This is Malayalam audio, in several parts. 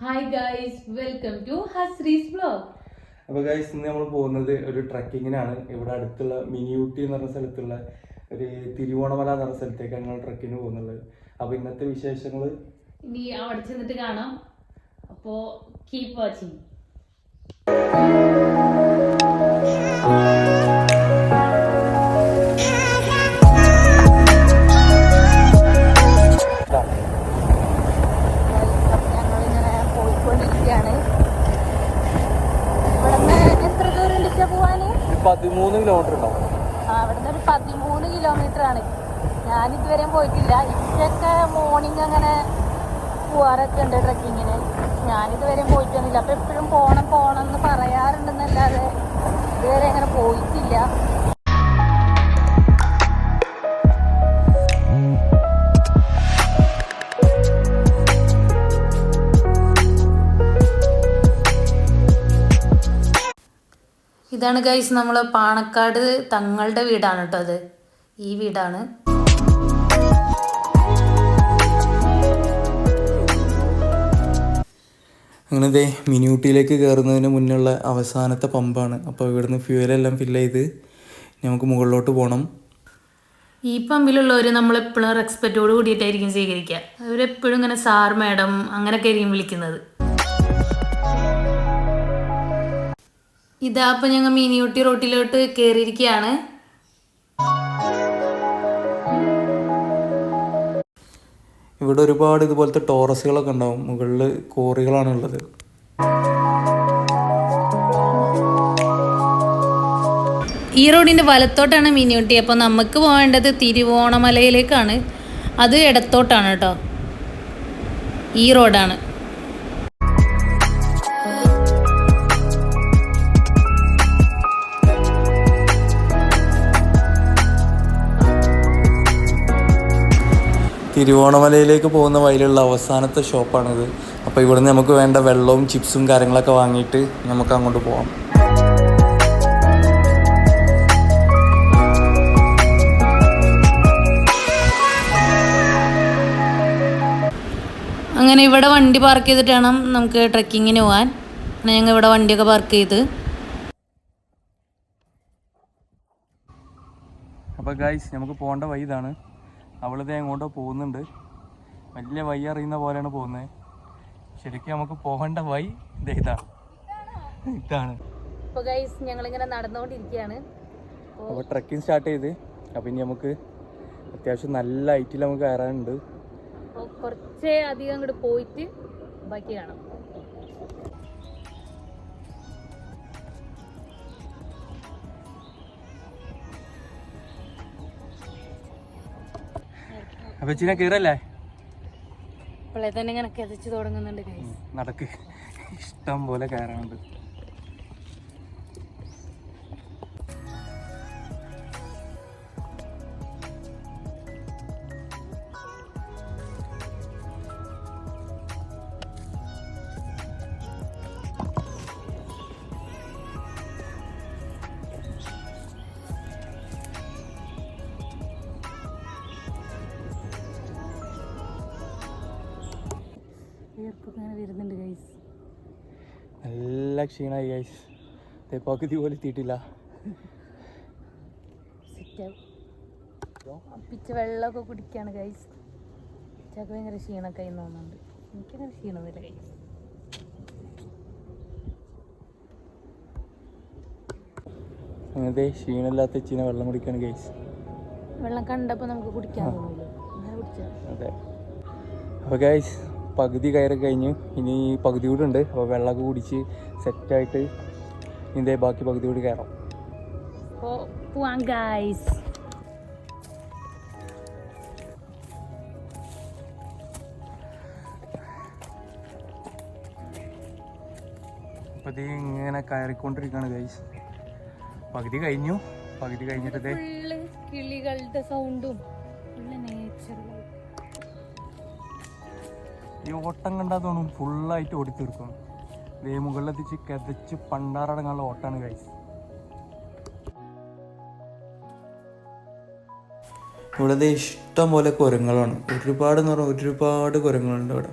Hi guys welcome to Hasree's blog അപ്പോൾ ഗൈസ് ഇന്ന് നമ്മൾ പോകുന്നത് ഒരു ട്രക്കിങ്ങിനാണ് ഇവിടെ അടുത്തുള്ള മിനിയൂട്ടി എന്ന് പറഞ്ഞ സ്ഥലത്തുള്ള ഒരു തിരുവോണമല എന്ന് പറഞ്ഞ സ്ഥലത്തേക്കാണ് ഞങ്ങൾ ട്രക്കിങ്ങിന് പോകുന്നുള്ളത് അപ്പോൾ ഇന്നത്തെ വിശേഷങ്ങൾ ഇനി അവിടെ ചെന്നിട്ട് കാണാം. അപ്പോൾ കീപ് വാച്ചിങ് പതിമൂന്ന് കിലോമീറ്റർ ഉണ്ടാവും അവിടുന്ന് ഒരു പതിമൂന്ന് കിലോമീറ്റർ ആണ്. ഞാൻ ഇതുവരെയും പോയിട്ടില്ല. ഇപ്പൊക്കെ മോർണിംഗ് അങ്ങനെ പോവാറൊക്കെ ഉണ്ട് ട്രക്കിങ്ങിന് ഞാനിതുവരെ പോയിട്ടൊന്നുമില്ല. അപ്പൊ എപ്പോഴും പോണം പോണം എന്ന് പറയാറുണ്ടെന്നല്ലാതെ ഇതുവരെ അങ്ങനെ പോയിട്ടില്ല. ഇതാണ് ഗൈസ് നമ്മൾ പാണക്കാട് തങ്ങളുടെ വീടാണ് കേട്ടോ അത്. ഈ വീടാണ്. അങ്ങനെ ദേ മിനിയൂട്ടിയിലേക്ക് കയറുന്നതിന് മുന്നുള്ള അവസാനത്തെ പമ്പാണ്. അപ്പോൾ ഇവിടുന്ന് ഫ്യൂവലെല്ലാം ഫില്ല് ചെയ്ത് നമുക്ക് മുകളിലോട്ട് പോകണം ഈ പമ്പിലുള്ളവർ നമ്മളെപ്പോഴും റെസ്പെക്റ്റോട് കൂടിയിട്ടായിരിക്കും സ്വീകരിക്കുക. അവരെപ്പോഴും ഇങ്ങനെ സാർ മാഡം അങ്ങനെയൊക്കെ ആയിരിക്കും വിളിക്കുന്നത്. ഇതാ അപ്പം ഞങ്ങൾ മീനിയൂട്ടി റോട്ടിലോട്ട് കയറിയിരിക്കുകയാണ് ഇവിടെ ഒരുപാട് ഇതുപോലത്തെ ടോറസുകളൊക്കെ ഉണ്ടാവും. മുകളിൽ കോറികളാണ് ഉള്ളത് ഈ റോഡിന്റെ വലത്തോട്ടാണ് മീനിയൂട്ടി. അപ്പോൾ നമുക്ക് പോകേണ്ടത് തിരുവോണമലയിലേക്കാണ്. അത് ഇടത്തോട്ടാണ് കേട്ടോ. ഈ റോഡാണ്. തിരുവോണമലയിലേക്ക് പോകുന്ന വഴിയിലുള്ള അവസാനത്തെ ഷോപ്പാണിത്. അപ്പോൾ ഇവിടുന്ന് നമുക്ക് വേണ്ട വെള്ളവും ചിപ്സും കാര്യങ്ങളൊക്കെ വാങ്ങിയിട്ട് നമുക്ക് അങ്ങോട്ട് പോകാം അങ്ങനെ ഇവിടെ വണ്ടി പാർക്ക് ചെയ്തിട്ട് വേണം നമുക്ക് ട്രക്കിങ്ങിന് പോകാൻ അങ്ങനെ ഞങ്ങൾ ഇവിടെ വണ്ടിയൊക്കെ പാർക്ക് ചെയ്ത്. അപ്പോൾ ഗൈസ് നമുക്ക് പോകേണ്ട വഴി ഇതാണ്. അവളിത് എങ്ങോട്ടോ പോകുന്നുണ്ട്. വലിയ വഴി അറിയുന്ന പോലെയാണ് പോകുന്നത് ശരിക്കും നമുക്ക് പോകേണ്ട വൈ ഇതാണ്. ഇതാണ്. അപ്പൊ ഗൈസ് ഞങ്ങളിങ്ങനെ നടന്നുകൊണ്ടിരിക്കുകയാണ്. അപ്പോൾ ട്രക്കിംഗ് സ്റ്റാർട്ട് ചെയ്ത്. അപ്പോൾ ഇനി നമുക്ക് അത്യാവശ്യം നല്ല ഹൈറ്റിൽ നമുക്ക് കയറാനുണ്ട്. കുറച്ചേ അധികം അങ്ങോട്ട് പോയിട്ട് ബാക്കി കാണാം. അപ്പോൾ ചിന കയറല്ലേ ഇപ്പോഴേ തന്നെ ഇങ്ങനെ കിതച്ച് തുടങ്ങുന്നുണ്ട് നടക്ക്. ഇഷ്ടം പോലെ കയറാനുണ്ട്. നല്ല ക്ഷീണമായി ഗൈസ് പകുതി പോലെ എത്തിയിട്ടില്ല. പിച്ച വെള്ളമൊക്കെ കുടിക്കാണ് ഗൈസ് ചക്ക ഭയങ്കര ക്ഷീണമൊക്കെ ആയി തോന്നുന്നുണ്ട്. എനിക്കങ്ങനെ ക്ഷീണമൊന്നുമില്ല ഗൈസ് അങ്ങനത്തെ ക്ഷീണമില്ലാത്ത ചീന വെള്ളം കുടിക്കാണ് ഗൈസ് വെള്ളം കണ്ടപ്പോൾ നമുക്ക് കുടിക്കാൻ അതെ. അപ്പോൾ ഗൈസ് പകുതി കയറി കഴിഞ്ഞ് ഇനി പകുതി കൂടി ഉണ്ട്. അപ്പോൾ വെള്ളമൊക്കെ കുടിച്ച് സെറ്റായിട്ട് ഇതിന്റെ ബാക്കി പകുതി കൂടി കയറാം. അപ്പോൾ പോവാം ഗൈസ് അപ്പോൾ ഇത് ഇങ്ങനെ കയറിക്കൊണ്ടിരിക്കുകയാണ് ഗൈസ് പകുതി കഴിഞ്ഞു. പകുതി കഴിഞ്ഞിട്ട് കിളികളുടെ സൗണ്ടും നേച്ചറും ഈ ഓട്ടം കണ്ടാൽ തോന്നും ഫുള്ളായിട്ട് ഓടി തീർക്കും. ദേ മുകളിലെത്തിച്ച് കതച്ച് പണ്ടാറടങ്ങാനുള്ള ഓട്ടാണ് ഗൈസ് ഇവിടെ ഇഷ്ടം പോലെ കുരങ്ങളാണ് ഒരുപാട് എന്ന് പറഞ്ഞാൽ ഒരുപാട് കുരങ്ങളുണ്ട് ഇവിടെ.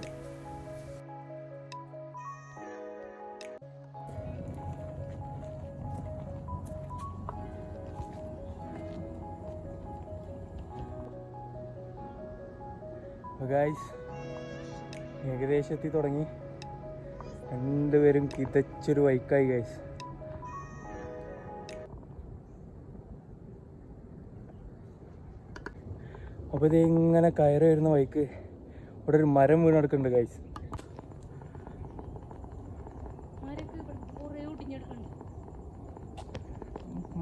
ഗായ്സ് ഏകദേശം എത്തി തുടങ്ങി. രണ്ടുപേരും കിതച്ചൊരു വൈക്കായി ഗൈസ് അപ്പോൾ ഇത് ഇങ്ങനെ കയറി വരുന്ന വൈക്ക് ഇവിടെ ഒരു മരം വീണ് കിടക്കുന്നുണ്ട് ഗൈസ്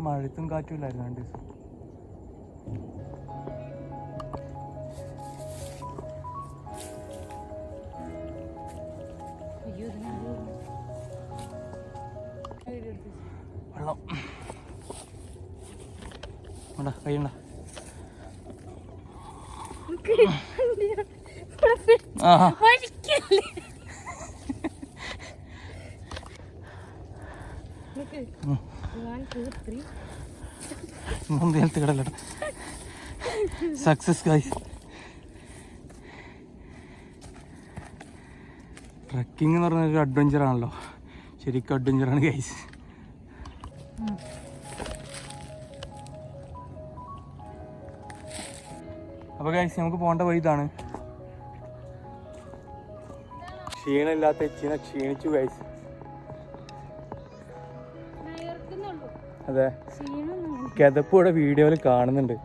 മഴത്തും കാറ്റും ഇല്ലായിരുന്നു രണ്ട് ദിവസം. വെള്ളം. വേണ്ട മൂന്ന് നേരത്തെ സക്സസ് ഗൈസ് ട്രക്കിംഗ് എന്ന് പറഞ്ഞ ഒരു അഡ്വഞ്ചർ ആണല്ലോ. ശരിക്കും അഡ്വഞ്ചർ ആണ് ഗൈസ് അപ്പോൾ ഗൈസ് നമുക്ക് പോകേണ്ട വഴി ഇതാണ്. ക്ഷീണമില്ലാത്ത എച്ചിനെ ക്ഷീണിച്ചു ഗൈസ് അതെ. കിതപ്പ് ഇവിടെ വീഡിയോയിൽ കാണുന്നുണ്ട്.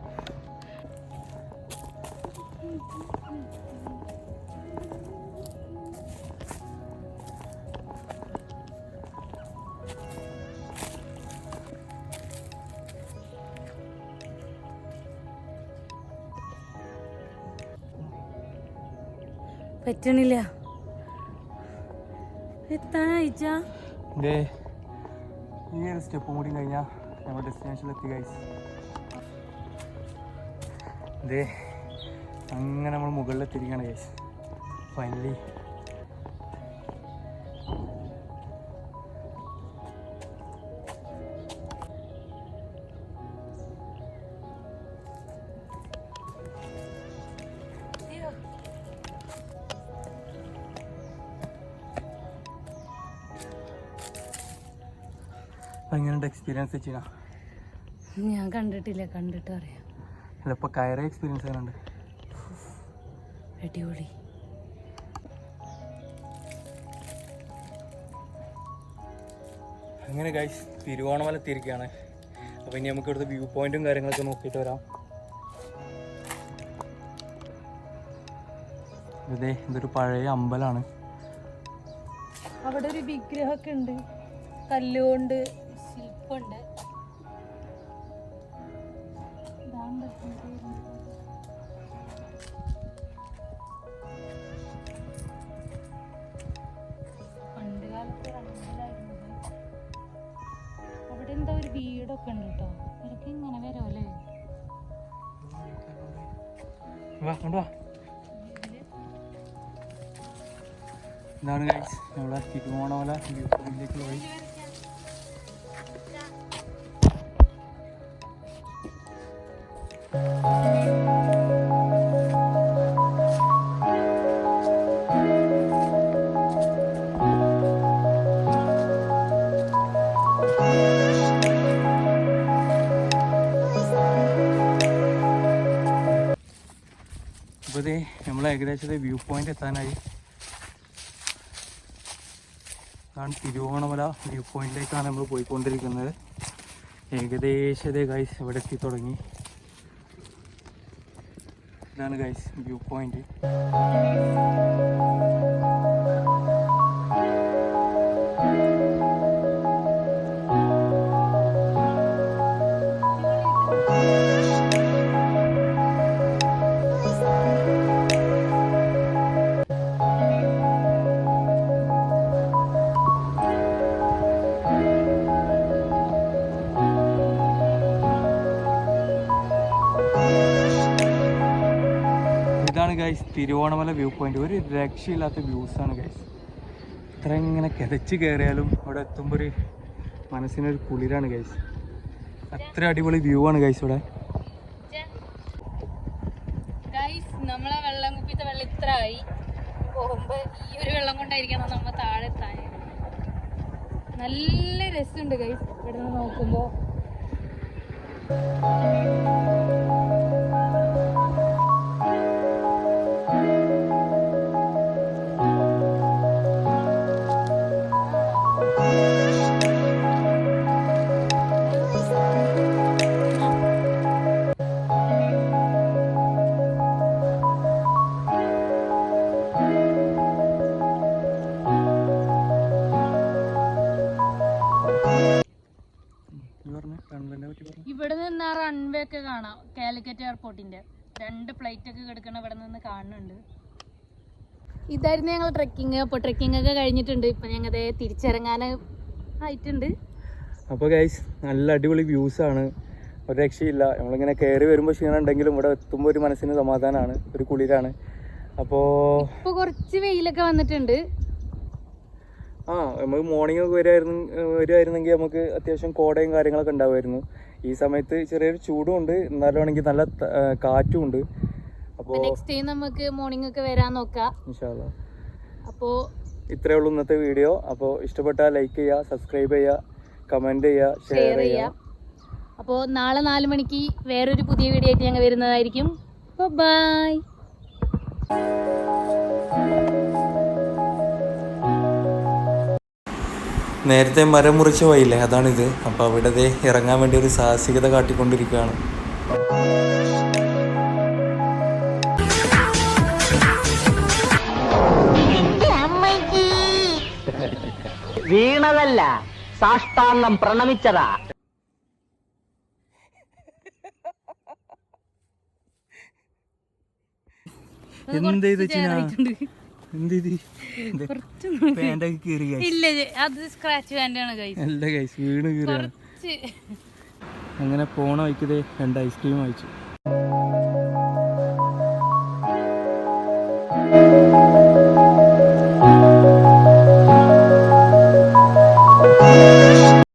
പറ്റണില്ല. എത്താനയച്ച സ്റ്റെപ്പും കൂടി കഴിഞ്ഞാൽ നമ്മൾ ഡെസ്റ്റിനേഷനിലെത്തി ഗൈസ് ദേ അങ്ങനെ നമ്മൾ മുകളിലെത്തിയിരിക്കുകയാണ് ഗൈസ് ഫൈനലി എങ്ങനെയുണ്ട് എക്സ്പീരിയൻസ് ഞാൻ കണ്ടിട്ടില്ല കണ്ടിട്ട് അറിയാം അല്ല ഇപ്പോൾ കയറിയ എക്സ്പീരിയൻസ് എങ്ങനെയുണ്ട്? അടിപൊളി. അങ്ങനെ ഗൈസ് തിരുവോണമല എത്തിയിരിക്കുകയാണ്. അപ്പോൾ ഇനി നമുക്ക് ഇവിടുത്തെ വ്യൂ പോയിന്റും കാര്യങ്ങളൊക്കെ നോക്കിയിട്ട് വരാം. ഇതേ ഇതൊരു പഴയ അമ്പലമാണ് അവിടെ ഒരു വിഗ്രഹമൊക്കെ ഉണ്ട്. കല്ലുകൊണ്ട് പറ്റുന്നത്. പണ്ട് കാലത്ത് ഇത്. അവിടെ എന്താ ഒരു വീടൊക്കെ ഉണ്ട് കേട്ടോ എനിക്ക് ഇങ്ങനെ വരുമല്ലേ വാ കൊണ്ട് വാ. ഇതാണ് ഗൈസ് നമ്മളെ തിരുവോണമല വ്യൂ പോയി. ഇതേ നമ്മൾ ഏകദേശം വ്യൂ പോയിന്റ് എത്താനായി. അതാണ് തിരുവോണമല വ്യൂ പോയിന്റിലേക്കാണ് നമ്മൾ പോയിക്കൊണ്ടിരിക്കുന്നത്. ഏകദേശം ഗൈസ് ഇവിടെ എത്തി തുടങ്ങി. ഇതാണ് guys viewpoint guys Thiruvonamala viewpoint ഒരു രക്ഷയില്ലാത്ത വ്യൂസ് ആണ് ഗൈസ് ഇത്ര ഇങ്ങനെ കിതച്ച് കയറിയാലും അവിടെ എത്തുമ്പോൾ ഒരു മനസ്സിനൊരു കുളിരാണ് ഗൈസ് അത്ര അടിപൊളി വ്യൂ ആണ് ഗൈസ് ഇവിടെ. യാത്ര ആയി പോകുമ്പോ ഈ ഒരു വെള്ളം കൊണ്ടായിരിക്കണം താഴെ നല്ല രസമുണ്ട് ഗൈസ് ഇവിടെ നിന്ന് നോക്കുമ്പോ. കാണാം. കാലിക്കറ്റ് എയർപോർട്ടിന്റെ. രണ്ട് ഫ്ലൈറ്റ് ഒക്കെ കിടക്കണ ഇവിടെ നിന്ന് കാണുന്നുണ്ട് ഇതായിരുന്നു ഞങ്ങൾ ട്രക്കിങ് അപ്പോൾ ട്രെക്കിംഗ് ഒക്കെ കഴിഞ്ഞിട്ടുണ്ട്. ഇപ്പൊ ഞങ്ങൾ തിരിച്ചിറങ്ങാൻ ആയിട്ടുണ്ട്. അപ്പോൾ ഗൈസ് നല്ല അടിപൊളി വ്യൂസ് ആണ്. ഒരു രക്ഷയില്ല. നമ്മളിങ്ങനെ കയറി വരുമ്പോൾ ക്ഷീണം ഉണ്ടെങ്കിലും ഇവിടെ എത്തുമ്പോൾ ഒരു മനസ്സിന് സമാധാനമാണ് ഒരു കുളിരാണ്. അപ്പോൾ ഇപ്പൊ കുറച്ച് വെയിലൊക്കെ വന്നിട്ടുണ്ട്. ആ നമുക്ക് മോർണിംഗ് ഒക്കെ വരുമായിരുന്നു വരുമായിരുന്നെങ്കിൽ നമുക്ക് അത്യാവശ്യം കോടയും കാര്യങ്ങളൊക്കെ ഉണ്ടാവുമായിരുന്നു. ഈ സമയത്ത് ചെറിയൊരു ചൂടും ഉണ്ട്. എന്നാലും ആണെങ്കിൽ നല്ല കാറ്റും ഉണ്ട്. അപ്പോൾ നെക്സ്റ്റ് ടൈം നമുക്ക് മോർണിംഗ് ഒക്കെ വരാൻ നോക്കാം. ഇൻഷാല്ല അപ്പോ ഇത്രയേ ഉള്ളൂ ഇന്നത്തെ വീഡിയോ. അപ്പോൾ ഇഷ്ടപ്പെട്ടാൽ ലൈക്ക് ചെയ്യുക സബ്സ്ക്രൈബ് ചെയ്യുക കമന്റ് ചെയ്യുക ഷെയർ ചെയ്യുക. ചെയ്യാം അപ്പോൾ നാളെ നാല് മണിക്ക് വേറൊരു പുതിയ വീഡിയോ ആയിട്ട് ഞങ്ങൾ വരുന്നതായിരിക്കും. ബൈ നേരത്തെ മരം മുറിച്ച വഴിയില്ലേ? അതാണിത്. അപ്പോൾ അവിടെ ദേ ഇറങ്ങാൻ വേണ്ടി ഒരു സാഹസികത കാട്ടിക്കൊണ്ടിരിക്കുകയാണ്. വീണതല്ല സാഷ്ടാംഗം പ്രണമിച്ചതാ. എന്ത് ചിന എന്ത്? ഇത് പാന്റൊക്കെ കീറി guys. ഇല്ല അത് സ്ക്രാച്ച് അല്ല ഗൈസ് വീണ് അങ്ങനെ പോണ വഴിക്കതേ രണ്ട് ഐസ്ക്രീം വായിച്ചു